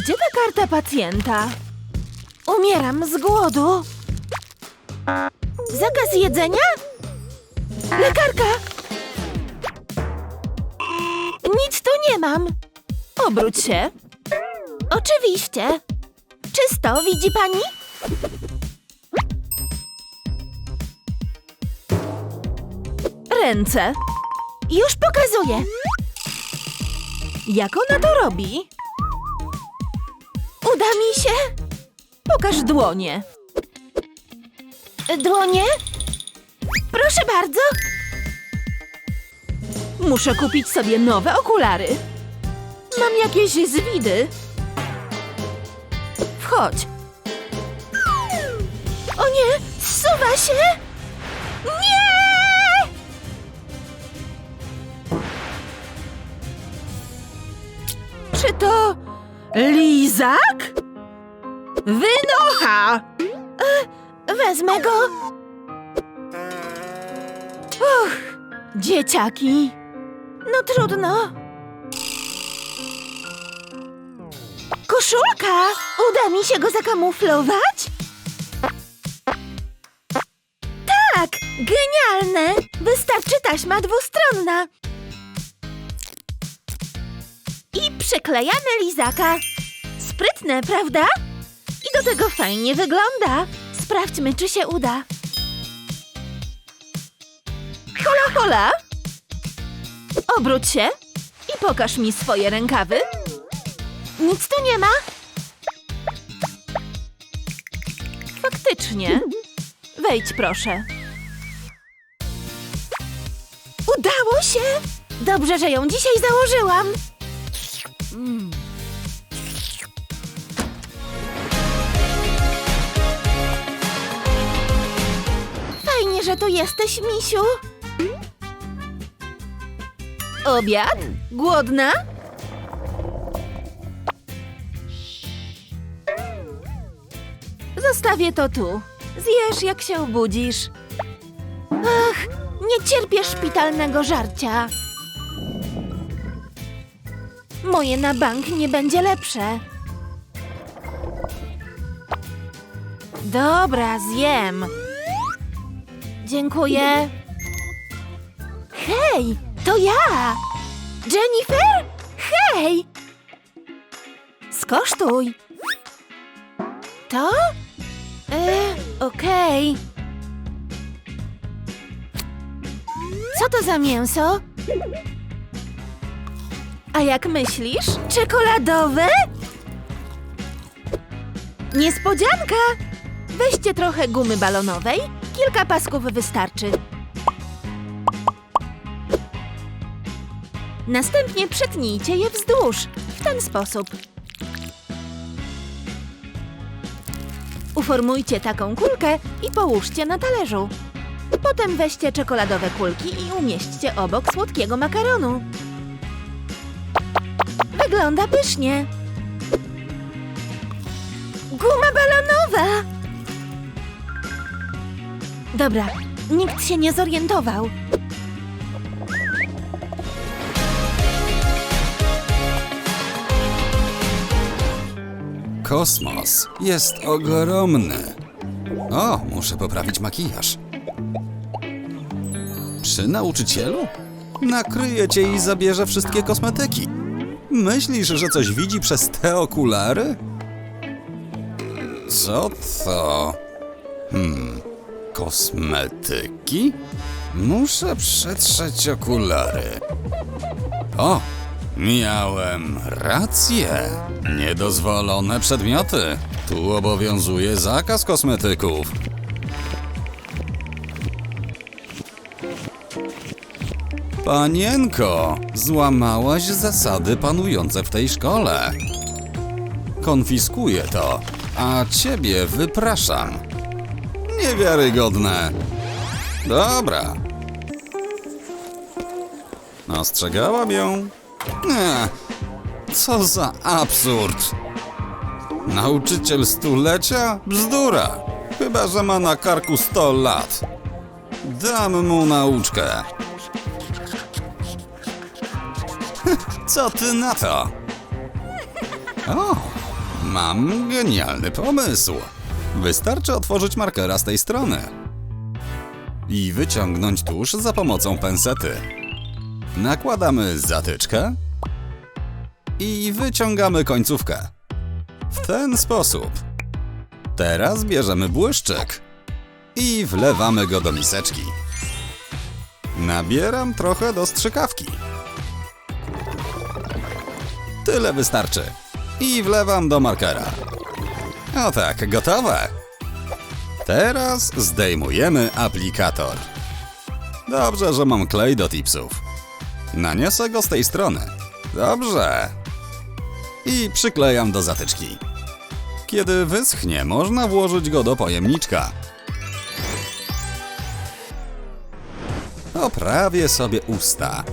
Gdzie ta karta pacjenta? Umieram z głodu. Zakaz jedzenia? Lekarka! Nic tu nie mam. Obróć się. Oczywiście. Czysto, widzi pani? Ręce. Już pokazuję. Jak ona to robi? Uda mi się? Pokaż dłonie. Dłonie? Proszę bardzo. Muszę kupić sobie nowe okulary. Mam jakieś zwidy. Wchodź. O nie, zsuwa się. Nie! Czy to lizak? Wynocha! E, wezmę go. Och, dzieciaki. No trudno. Koszulka! Uda mi się go zakamuflować? Tak! Genialne! Wystarczy taśma dwustronna. Przyklejamy lizaka. Sprytne, prawda? I do tego fajnie wygląda. Sprawdźmy, czy się uda. Hola, hola! Obróć się i pokaż mi swoje rękawy. Nic tu nie ma. Faktycznie. Wejdź, proszę. Udało się! Dobrze, że ją dzisiaj założyłam. Fajnie, że tu jesteś, misiu. Obiad? Głodna? Zostawię to tu. Zjesz, jak się obudzisz. Ach, nie cierpię szpitalnego żarcia. Moje na bank nie będzie lepsze. Dobra, zjem. Dziękuję. Hej, to ja! Jennifer? Hej! Skosztuj. To? E, okej. Co to za mięso? A jak myślisz? Czekoladowe? Niespodzianka! Weźcie trochę gumy balonowej. Kilka pasków wystarczy. Następnie przetnijcie je wzdłuż. W ten sposób. Uformujcie taką kulkę i połóżcie na talerzu. Potem weźcie czekoladowe kulki i umieśćcie obok słodkiego makaronu. Wygląda pysznie. Guma balonowa! Dobra, nikt się nie zorientował. Kosmos jest ogromny. O, muszę poprawić makijaż. Przy nauczycielu? Nakryje cię i zabierze wszystkie kosmetyki. Myślisz, że coś widzi przez te okulary? Co to? Hmm, kosmetyki? Muszę przetrzeć okulary. O, miałem rację. Niedozwolone przedmioty. Tu obowiązuje zakaz kosmetyków. Panienko, złamałaś zasady panujące w tej szkole. Konfiskuję to, a ciebie wypraszam. Niewiarygodne. Dobra. Ostrzegałam ją. Nie, co za absurd. Nauczyciel stulecia? Bzdura. Chyba, że ma na karku 100 lat. Dam mu nauczkę. Co ty na to? O, Mam genialny pomysł. Wystarczy otworzyć markera z tej strony i wyciągnąć tusz za pomocą pensety. Nakładamy zatyczkę i wyciągamy końcówkę. W ten sposób. Teraz bierzemy błyszczyk i wlewamy go do miseczki. Nabieram trochę do strzykawki. Tyle wystarczy. I wlewam do markera. O tak, gotowe. Teraz zdejmujemy aplikator. Dobrze, że mam klej do tipsów. Naniosę go z tej strony. Dobrze. I przyklejam do zatyczki. Kiedy wyschnie, można włożyć go do pojemniczka. Oprawię sobie usta.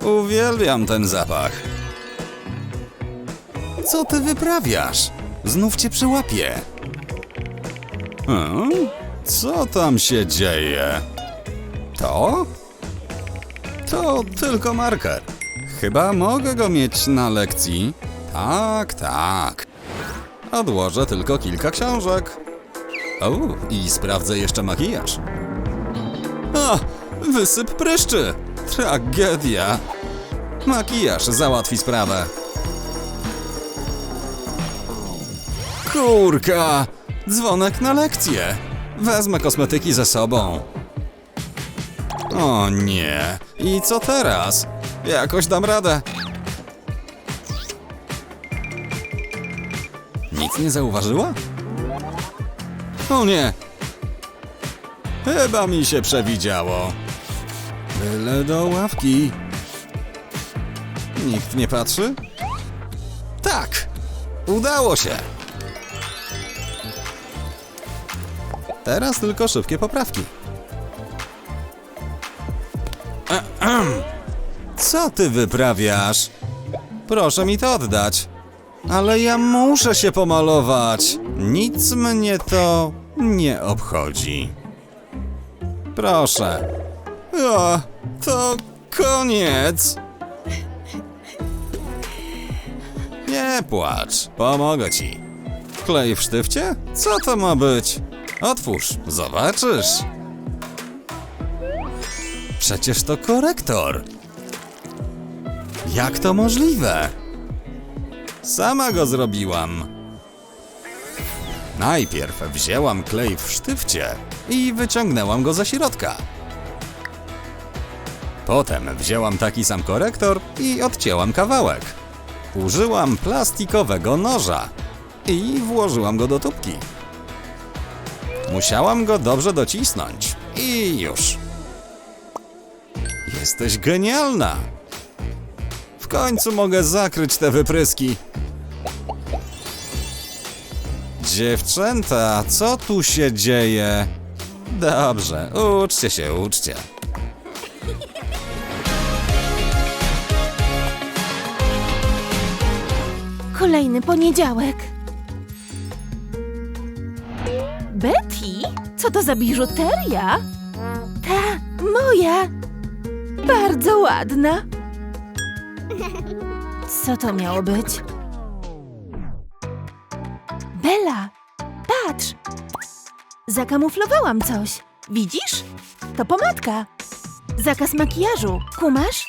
Uwielbiam ten zapach. Co ty wyprawiasz? Znów cię przyłapię. Hmm? Co tam się dzieje? To? To tylko marker. Chyba mogę go mieć na lekcji. Tak, tak. Odłożę tylko kilka książek. O, i sprawdzę jeszcze makijaż. A, wysyp pryszczy. Tragedia. Makijaż załatwi sprawę. Kurka! Dzwonek na lekcję. Wezmę kosmetyki ze sobą. O nie. I co teraz? Jakoś dam radę. Nic nie zauważyła? O nie. Chyba mi się przewidziało. Byle do ławki. Nikt nie patrzy? Tak! Udało się! Teraz tylko szybkie poprawki. Co ty wyprawiasz? Proszę mi to oddać. Ale ja muszę się pomalować. Nic mnie to nie obchodzi. Proszę. O, to koniec. Nie płacz, pomogę ci. Klej w sztywcie? Co to ma być? Otwórz, zobaczysz. Przecież to korektor. Jak to możliwe? Sama go zrobiłam. Najpierw wzięłam klej w sztywcie i wyciągnęłam go ze środka. Potem wzięłam taki sam korektor i odcięłam kawałek. Użyłam plastikowego noża i włożyłam go do tubki. Musiałam go dobrze docisnąć i już. Jesteś genialna! W końcu mogę zakryć te wypryski. Dziewczęta, co tu się dzieje? Dobrze, uczcie się, uczcie. Kolejny poniedziałek. Betty? Co to za biżuteria? Ta, moja. Bardzo ładna. Co to miało być? Bella, patrz. Zakamuflowałam coś. Widzisz? To pomadka. Zakaz makijażu. Kumasz?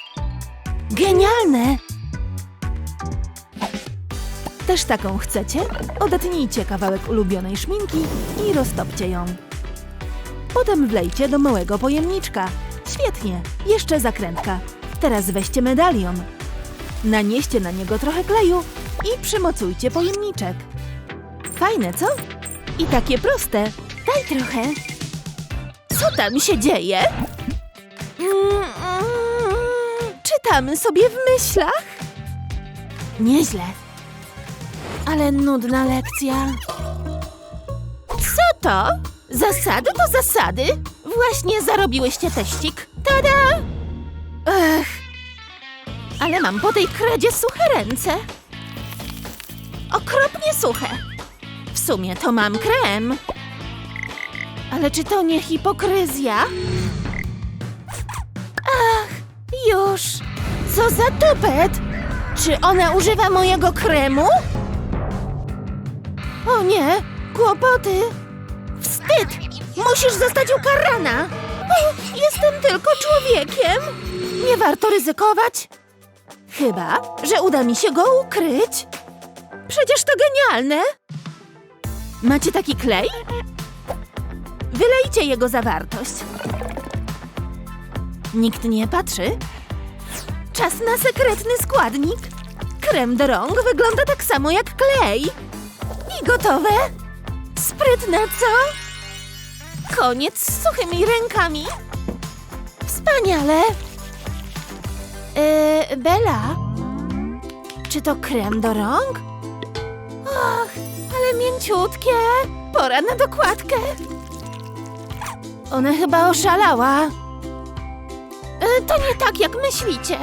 Genialne! Też taką chcecie? Odetnijcie kawałek ulubionej szminki i roztopcie ją. Potem wlejcie do małego pojemniczka. Świetnie, jeszcze zakrętka. Teraz weźcie medalion. Nanieście na niego trochę kleju i przymocujcie pojemniczek. Fajne, co? I takie proste. Daj trochę. Co tam się dzieje? Mm, mm, czytamy sobie w myślach. Nieźle. Ale nudna lekcja. Co to? Zasady to zasady? Właśnie zarobiłyście teścik. Tada! Ech. Ale mam po tej kredzie suche ręce. Okropnie suche. W sumie to mam krem. Ale czy to nie hipokryzja? Ach, już. Co za tupet! Czy ona używa mojego kremu? O nie, kłopoty. Wstyd! Musisz zostać ukarana. Jestem tylko człowiekiem. Nie warto ryzykować. Chyba, że uda mi się go ukryć. Przecież to genialne. Macie taki klej? Wylejcie jego zawartość. Nikt nie patrzy. Czas na sekretny składnik. Krem do rąk wygląda tak samo jak klej. I gotowe. Sprytne, co? Koniec z suchymi rękami. Wspaniale. Yy, Bela, czy to krem do rąk? Och, ale mięciutkie. Pora na dokładkę. Ona chyba oszalała. E, To nie tak, jak myślicie.